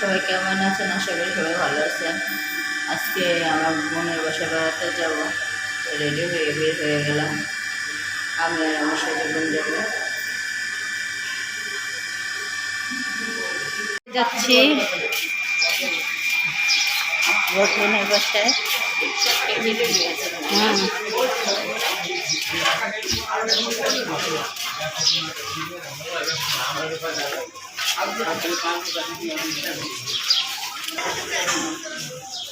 সবাই কেমন আছেন? আশা করি সবাই ভালো আছেন। আজকে আমার বোনের বাসা বেড়াতে যাব। রেডি হয়ে বের হয়ে গেলাম। আমি আর আমার সাথে বোন যাব। যাচ্ছি। বোনের বাসায়। হুম Thank bisa.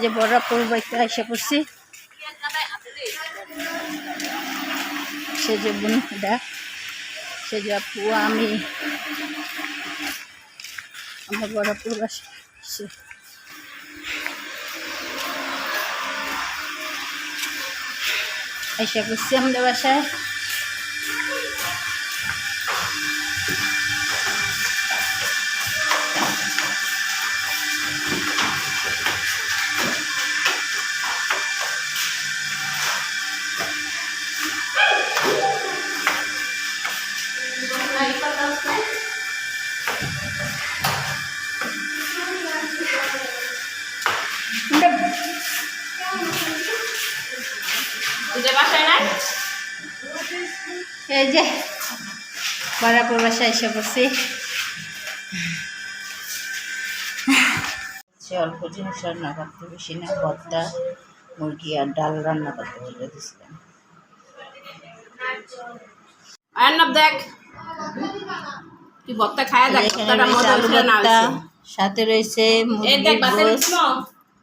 যে বড়রাপুর বাইকটা এসে পড়ছি। সে যে বোনটা সে যে আপু, আমি। আমার বড়রাপুর বাসা। সে। এসে পড়ছি আমাদের বাসায়। এই যে বড়রাপুর বাসায় এসে পড়ছি। সে অল্প জিনিস রান্না করতে বেশি না ভর্তা মুরগি আর ডাল রান্না করতে বলে দিয়েছিলাম। আয়নাব দেখ। তুই ভর্তা খায় দেখ ভর্তাটা মজা। সাথে রয়েছে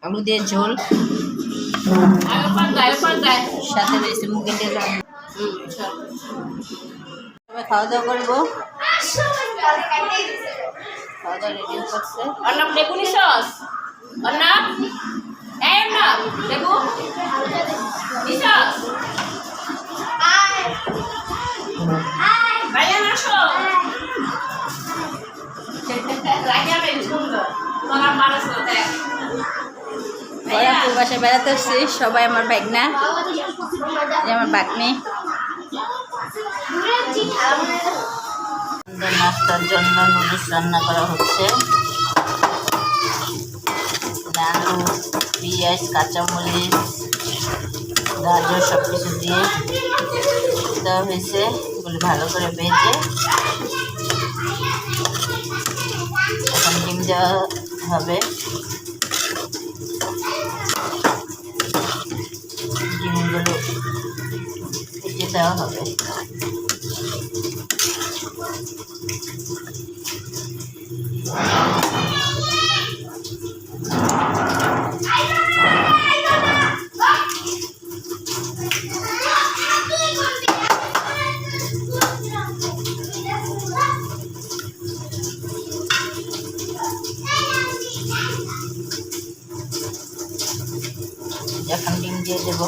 আলু দিয়ে ঝোল। সাথে রয়েছে চল। খাওয়া দাওয়া করব। খাওয়া দাওয়া রেডি করছে। অর্ণব, লেবু সস অর্ণব? এই অর্ণব, লেবু? নিছস? বাসায় বেড়াতে আসছি, সবাই আমার বাইক না এই আমার বাগনি নাস্তার জন্য নুডলস রান্না করা হচ্ছে। আলু পেঁয়াজ, কাঁচামরিচ, গাজর সব কিছু দিয়ে দেওয়া হয়েছে। এগুলি ভালো করে ভেজে এখন ডিম দেওয়া হবে। দেওয়া হবে। এখন ডিম দিয়ে দেবো।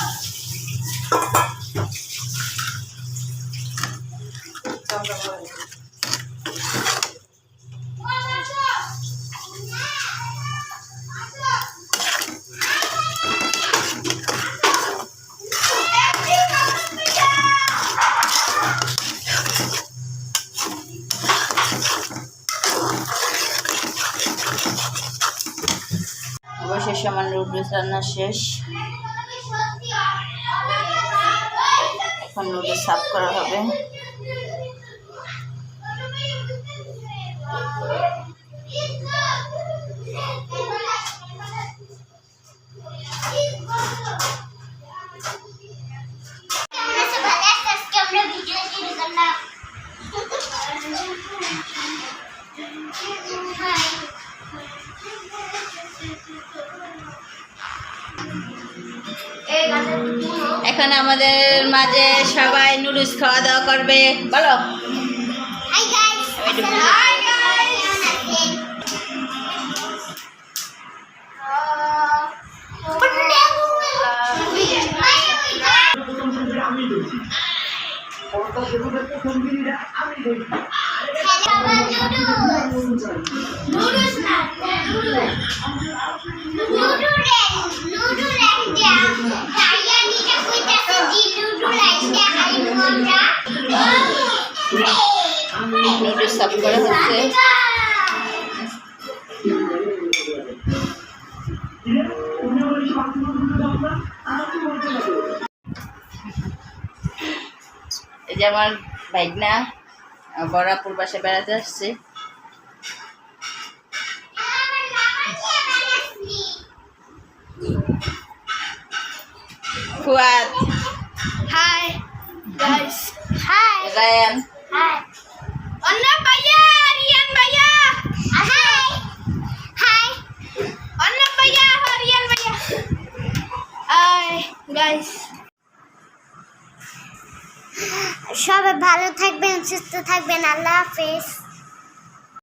অবশেষে আমার রান্না শেষ। এখন নুডলস সাফ করা হবে। এখন আমাদের মাঝে সবাই নুডলস খাওয়া দাওয়া করবে। বলো। Hi করা হচ্ছে। এই যে আমার ভাইগনা বরাপুর পাশে বেড়াতে আসছে। Fuad hi guys hi Rayan hi Anna ভাইয়া রিয়ান ভাইয়া হাই হাই অন্না ভাইয়া রিয়ান ভাইয়া হাই গাইস সবাই ভালো থাকবেন সুস্থ থাকবেন আল্লাহ হাফেজ